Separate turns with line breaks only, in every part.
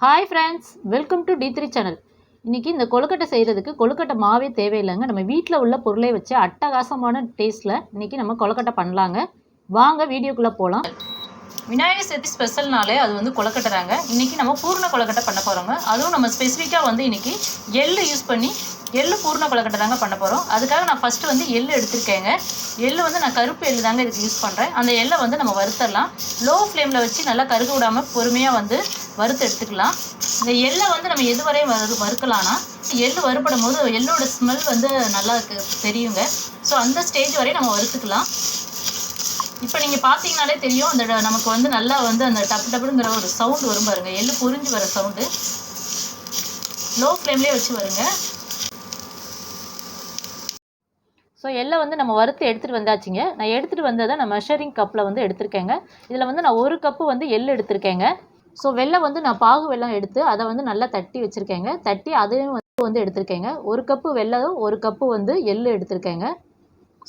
Hi friends welcome to T three channel இன்றைக்கி இந்த கொழுக்கட்டை செய்கிறதுக்கு கொழுக்கட்டை மாவே தேவையில்லைங்க. நம்ம வீட்டில் உள்ள பொருளை வச்சு அட்டகாசமான டேஸ்ட்டில் இன்றைக்கி நம்ம கொழுக்கட்டை பண்ணலாங்க. வாங்க வீடியோக்குள்ளே போகலாம் விநாயகர் சதுர்த்தி ஸ்பெஷல்னாலே அது வந்து கொழுக்கட்டைறாங்க இன்றைக்கி நம்ம பூர்ண கொழுக்கட்டை பண்ண போகிறோங்க அதுவும் நம்ம ஸ்பெசிஃபிக்காக வந்து இன்றைக்கி எள்ளு யூஸ் பண்ணி எள்ளு பூர்ண கொழுக்கட்டை தாங்க பண்ண போகிறோம் அதுக்காக நான் ஃபஸ்ட்டு வந்து எள்ளு எடுத்திருக்கேங்க. எள்ளு வந்து நான் கருப்பு எள்ளு தாங்க இதுக்கு யூஸ் பண்ணுறேன் அந்த எள்ளை வந்து நம்ம வறுத்தரலாம். லோ ஃப்ளேமில் வச்சு நல்லா கருக விடாமல் பொறுமையாக வந்து வறுத்து எடுத்துக்கலாம். இந்த எள்ளை வந்து நம்ம எதுவரையும் வறு வறுக்கலாம்னா எள்ளு வறுபடும் போது எள்ளோட ஸ்மெல் வந்து நல்லா தெரியுங்க. ஸோ அந்த ஸ்டேஜ் வரையும் நம்ம வறுத்துக்கலாம். இப்போ நீங்கள் பார்த்தீங்கனாலே தெரியும் அந்த ட- நமக்கு வந்து நல்லா வந்து அந்த டப்பு டப்புங்கிற ஒரு சவுண்டு வரும் பாருங்கள் எள்ளு புரிஞ்சு வர சவுண்டு லோ ஃப்ளேம்லேயே வச்சு வருங்க. ஸோ எல்லாம் வந்து நம்ம வறுத்து எடுத்துகிட்டு வந்தாச்சுங்க. நான் எடுத்துகிட்டு வந்ததை நான் மெஷரிங் கப்பில் வந்து எடுத்திருக்கேங்க. இதில் வந்து நான் ஒரு கப்பு வந்து எள்ளு எடுத்திருக்கேங்க. ஸோ வெள்ளை வந்து நான் பாகு வெல்லம் எடுத்து அதை வந்து நல்லா தட்டி வச்சுருக்கேங்க. தட்டி அதையும் வந்து வந்து எடுத்திருக்கேங்க. ஒரு கப்பு வெல்லம் ஒரு கப்பு வந்து எள்ளு எடுத்திருக்கேங்க.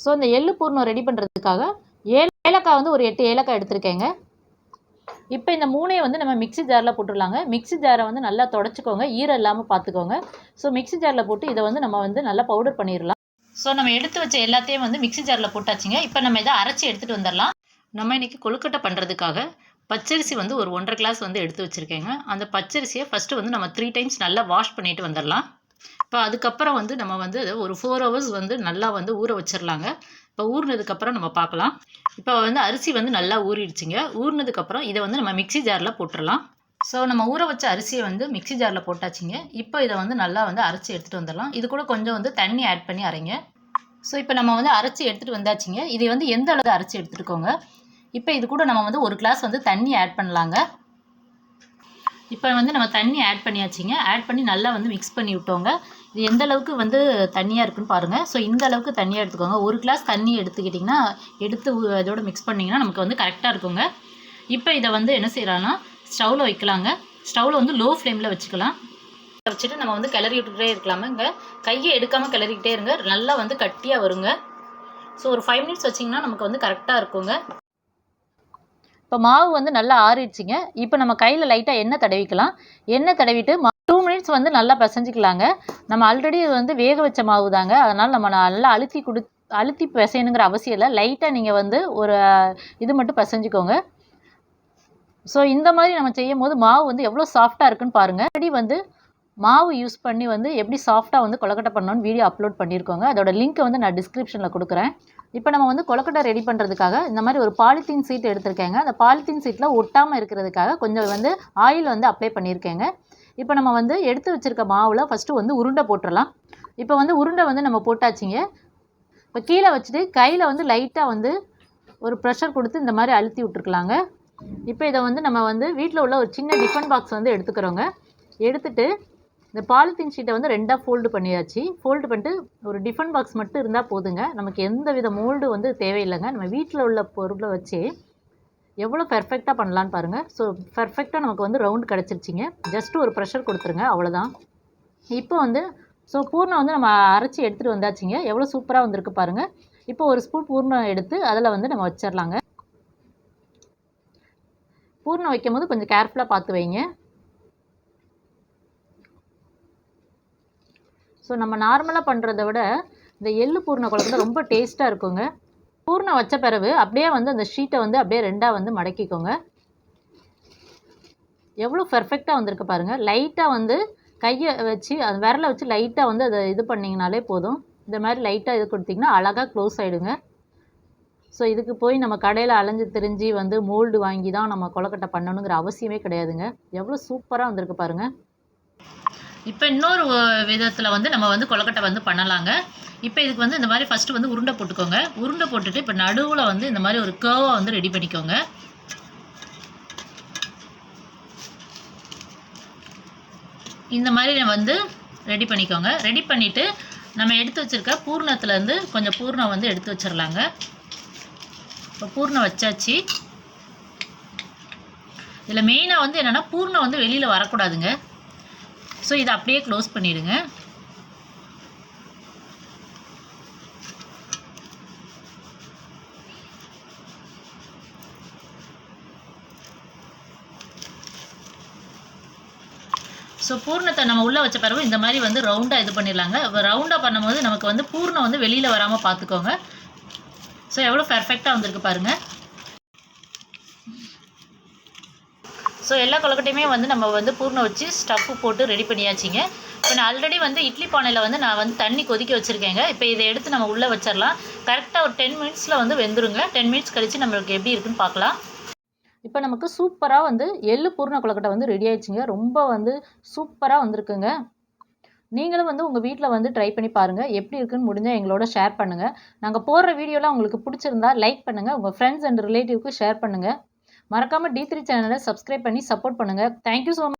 ஸோ இந்த எள்ளு பூர்ணம் ரெடி பண்ணுறதுக்காக ஏல ஏலக்காய் வந்து ஒரு எட்டு ஏலக்காய் எடுத்திருக்கேங்க. இப்போ இந்த மூணையும் வந்து நம்ம மிக்ஸி ஜாரில் போட்டுடலாங்க. மிக்ஸி ஜாரை வந்து நல்லா தொடச்சிக்கோங்க. ஈரம் இல்லாமல் பார்த்துக்கோங்க. ஸோ மிக்ஸி ஜாரில் போட்டு இதை வந்து நம்ம வந்து நல்லா பவுடர் பண்ணிடலாம். ஸோ நம்ம எடுத்து வச்ச எல்லாத்தையும் வந்து மிக்ஸி ஜாரில் போட்டாச்சுங்க. இப்போ நம்ம இதை அரைச்சி எடுத்துகிட்டு வந்துடலாம். நம்ம இன்றைக்கி கொழுக்கட்டை பண்ணுறதுக்காக பச்சரிசி வந்து ஒரு ஒன்றரை கிளாஸ் வந்து எடுத்து வச்சுருக்கேங்க. அந்த பச்சரிசியை ஃபஸ்ட்டு வந்து நம்ம த்ரீ டைம்ஸ் நல்லா வாஷ் பண்ணிட்டு வந்துடலாம். இப்போ அதுக்கப்புறம் வந்து நம்ம வந்து ஒரு ஃபோர் ஹவர்ஸ் வந்து நல்லா வந்து ஊற வச்சிடலாங்க. இப்போ ஊறினதுக்கப்புறம் நம்ம பார்க்கலாம். இப்போ வந்து அரிசி வந்து நல்லா ஊறிடுச்சுங்க. ஊறினதுக்கப்புறம் இதை வந்து நம்ம மிக்ஸி ஜாரில் போட்டுடலாம். ஸோ நம்ம ஊற வச்ச அரிசியை வந்து மிக்ஸி ஜாரில் போட்டாச்சுங்க. இப்போ இதை வந்து நல்லா வந்து அரைச்சி எடுத்துகிட்டு வந்துடலாம். இது கூட கொஞ்சம் வந்து தண்ணி ஆட் பண்ணி அரைங்க. ஸோ இப்போ நம்ம வந்து அரைச்சி எடுத்துகிட்டு வந்தாச்சுங்க. இதை வந்து எந்த அளவு அரைச்சி எடுத்துருக்கோங்க? இப்போ இது கூட நம்ம வந்து ஒரு கிளாஸ் வந்து தண்ணி ஆட் பண்ணலாங்க. இப்போ வந்து நம்ம தண்ணி ஆட் பண்ணியாச்சுங்க. ஆட் பண்ணி நல்லா வந்து மிக்ஸ் பண்ணி விட்டோங்க. இது எந்த அளவுக்கு வந்து தண்ணியாக இருக்குன்னு பாருங்கள் ஸோ இந்த அளவுக்கு தண்ணியாக எடுத்துக்கோங்க. ஒரு கிளாஸ் தண்ணி எடுத்துக்கிட்டிங்கன்னா எடுத்து உ- இதோட மிக்ஸ் பண்ணிங்கன்னா நமக்கு வந்து கரெக்டாக இருக்குங்க. இப்போ இதை வந்து என்ன செய்யலாம்னா ஸ்டவ்வில் வைக்கலாங்க. ஸ்டவ்வில் வந்து லோ ஃப்ளேமில் வச்சுக்கலாம். வச்சுட்டு நம்ம வந்து கிளறி விட்டுக்கிட்டே இருக்கலாமேங்க கையை எடுக்காமல் கிளறிக்கிட்டே இருங்க. நல்லா வந்து கட்டியாக வருங்க. ஸோ ஒரு ஃபைவ் மினிட்ஸ் வச்சிங்கன்னா நமக்கு வந்து கரெக்டாக இருக்குங்க. இப்போ மாவு வந்து நல்லா ஆறிடுச்சிங்க. இப்போ நம்ம கையில் லைட்டாக எண்ணெய் தடவிக்கலாம். எண்ணெய் தடவிட்டு டூ மினிட்ஸ் வந்து நல்லா பிசைஞ்சிக்கலாங்க. நம்ம ஆல்ரெடி வந்து வேக வச்ச மாவு தாங்க அதனால் நம்ம நல்லா அழுத்தி கொடு அழுத்தி பிசையணுங்கிற அவசியம் இல்லை. லைட்டாக நீங்கள் வந்து ஒரு இது மட்டும் பிசைஞ்சிக்கோங்க. ஸோ இந்த மாதிரி நம்ம செய்யும் போது மாவு வந்து எவ்வளோ சாஃப்டாக இருக்குன்னு பாருங்கள் ஆல்ரெடி வந்து மாவு யூஸ் பண்ணி வந்து எப்படி சாஃப்டாக வந்து கொலக்கட்டை பண்ணணும்னு வீடியோ அப்லோட் பண்ணியிருக்கோங்க. அதோட லிங்க்கை வந்து நான் டிஸ்கிரிப்ஷனில் கொடுக்குறேன். இப்போ நம்ம வந்து கொலக்கட்டை ரெடி பண்ணுறதுக்காக இந்த மாதிரி ஒரு பாலித்தீன் சீட் எடுத்திருக்கேங்க. அந்த பாலித்தீன் சீட்டில் ஒட்டாமல் இருக்கிறதுக்காக கொஞ்சம் வந்து ஆயில் வந்து அப்ளை பண்ணியிருக்கேங்க. இப்போ நம்ம வந்து எடுத்து வச்சிருக்க மாவில் ஃபஸ்ட்டு வந்து உருண்டை போட்டுடலாம் இப்போ வந்து உருண்டை வந்து நம்ம போட்டாச்சிங்க. இப்போ கீழே வச்சுட்டு கையில் வந்து லைட்டாக வந்து ஒரு ப்ரெஷர் கொடுத்து இந்த மாதிரி அழுத்தி விட்டுருக்கலாங்க. இப்போ இதை வந்து நம்ம வந்து வீட்டில் உள்ள ஒரு சின்ன டிஃபன் பாக்ஸ் வந்து எடுத்துக்கிறோங்க. எடுத்துகிட்டு இந்த பாலித்தீன் ஷீட்டை வந்து ரெண்டாக ஃபோல்டு பண்ணியாச்சு. ஃபோல்டு பண்ணிட்டு ஒரு டிஃபன் பாக்ஸ் மட்டும் இருந்தால் போதுங்க. நமக்கு எந்த வித மோல்டு வந்து தேவையில்லைங்க. நம்ம வீட்டில் உள்ள பொருளை வச்சு எவ்வளோ பெர்ஃபெக்டாக பண்ணலான்னு பாருங்கள் ஸோ பெர்ஃபெக்டாக நமக்கு வந்து ரவுண்ட் கிடச்சிருச்சிங்க. ஜஸ்ட் ஒரு ப்ரெஷர் கொடுத்துருங்க. அவ்வளோதான் இப்போ வந்து ஸோ பூர்ணம் வந்து நம்ம அரைச்சி எடுத்துகிட்டு வந்தாச்சுங்க. எவ்வளோ சூப்பராக வந்திருக்கு பாருங்கள் இப்போ ஒரு ஸ்பூன் பூர்ணம் எடுத்து அதில் வந்து நம்ம வச்சிடலாங்க பூர்ணம் வைக்கும் போது கொஞ்சம் கேர்ஃபுல்லாக பார்த்து வைங்க. ஸோ நம்ம நார்மலாக பண்ணுறத விட இந்த எள்ளு பூர்ண குழம்பு ரொம்ப டேஸ்ட்டாக இருக்குங்க. பூர்ண வச்ச பிறகு அப்படியே வந்து அந்த ஷீட்டை வந்து அப்படியே ரெண்டாக வந்து மடக்கிக்கோங்க. எவ்வளோ பெர்ஃபெக்டாக வந்திருக்கு பாருங்கள் லைட்டாக வந்து கையை வச்சு அது விரலை வச்சு லைட்டாக வந்து அதை இது பண்ணிங்கனாலே போதும். இந்த மாதிரி லைட்டாக இது கொடுத்தீங்கன்னா அழகாக க்ளோஸ் ஆகிடுங்க ஸோ இதுக்கு போய் நம்ம கடையில் அலைஞ்சு திரிஞ்சு வந்து மோல்டு வாங்கி தான் நம்ம கொலக்கட்டை பண்ணணுங்கிற அவசியமே கிடையாதுங்க. எவ்வளோ சூப்பராக வந்திருக்கு பாருங்கள் இப்போ இன்னொரு விதத்தில் வந்து நம்ம வந்து கொலக்கட்டை வந்து பண்ணலாங்க. இப்போ இதுக்கு வந்து இந்த மாதிரி ஃபஸ்ட்டு வந்து உருண்டை போட்டுக்கோங்க. உருண்டை போட்டுட்டு இப்போ நடுவில் வந்து இந்த மாதிரி ஒரு கேவை வந்து ரெடி பண்ணிக்கோங்க. இந்த மாதிரி வந்து ரெடி பண்ணிக்கோங்க. ரெடி பண்ணிவிட்டு நம்ம எடுத்து வச்சுருக்க பூர்ணத்துலேருந்து கொஞ்சம் பூர்ணம் வந்து எடுத்து வச்சிடலாங்க இப்போ பூர்ணம் வச்சாச்சு. இதில் மெயினாக வந்து என்னென்னா பூர்ணம் வந்து வெளியில் வரக்கூடாதுங்க. ஸோ இதை அப்படியே க்ளோஸ் பண்ணிடுங்க. ஸோ பூர்ணத்தை நம்ம உள்ளே வச்ச பிறகு இந்த மாதிரி வந்து ரவுண்டாக இது பண்ணிடலாங்க. ரவுண்டாக பண்ணும்போது நமக்கு வந்து பூர்ணம் வந்து வெளியில் வராமல் பார்த்துக்கோங்க. ஸோ எவ்வளோ பெர்ஃபெக்டாக வந்திருக்கு பாருங்கள் ஸோ எல்லா கொழுக்கட்டையுமே வந்து நம்ம வந்து பூர்ணம் வச்சு ஸ்டஃப்பு போட்டு ரெடி பண்ணியாச்சுங்க. இப்போ நான் ஆல்ரெடி வந்து இட்லி பானையில் வந்து நான் வந்து தண்ணி கொதிக்க வச்சுருக்கேங்க. இப்போ இதை எடுத்து நம்ம உள்ளே வச்சிடலாம் கரெக்டாக ஒரு டென் மினிட்ஸில் வந்து வெந்துருங்க. டென் மினிட்ஸ் கழித்து நம்மளுக்கு எப்படி இருக்குன்னு பார்க்கலாம். இப்போ நமக்கு சூப்பராக வந்து எள்ளு பூர்ண கொழுக்கட்டை வந்து ரெடி ஆயிடுச்சுங்க. ரொம்ப வந்து சூப்பராக வந்திருக்குங்க. நீங்களும் வந்து உங்கள் வீட்டில் வந்து ட்ரை பண்ணி பாருங்கள் எப்படி இருக்குன்னு முடிஞ்சால் எங்களோட ஷேர் பண்ணுங்கள் நாங்கள் போடுற வீடியோலாம் உங்களுக்கு பிடிச்சிருந்தா லைக் பண்ணுங்கள் உங்கள் ஃப்ரெண்ட்ஸ் அண்ட் ரிலேட்டிவ்க்கு ஷேர் பண்ணுங்கள் மறக்காமல் டி த்ரீ சேனலை சப்ஸ்கிரைப் பண்ணி சப்போர்ட் பண்ணுங்கள் தேங்க்யூ ஸோ மச்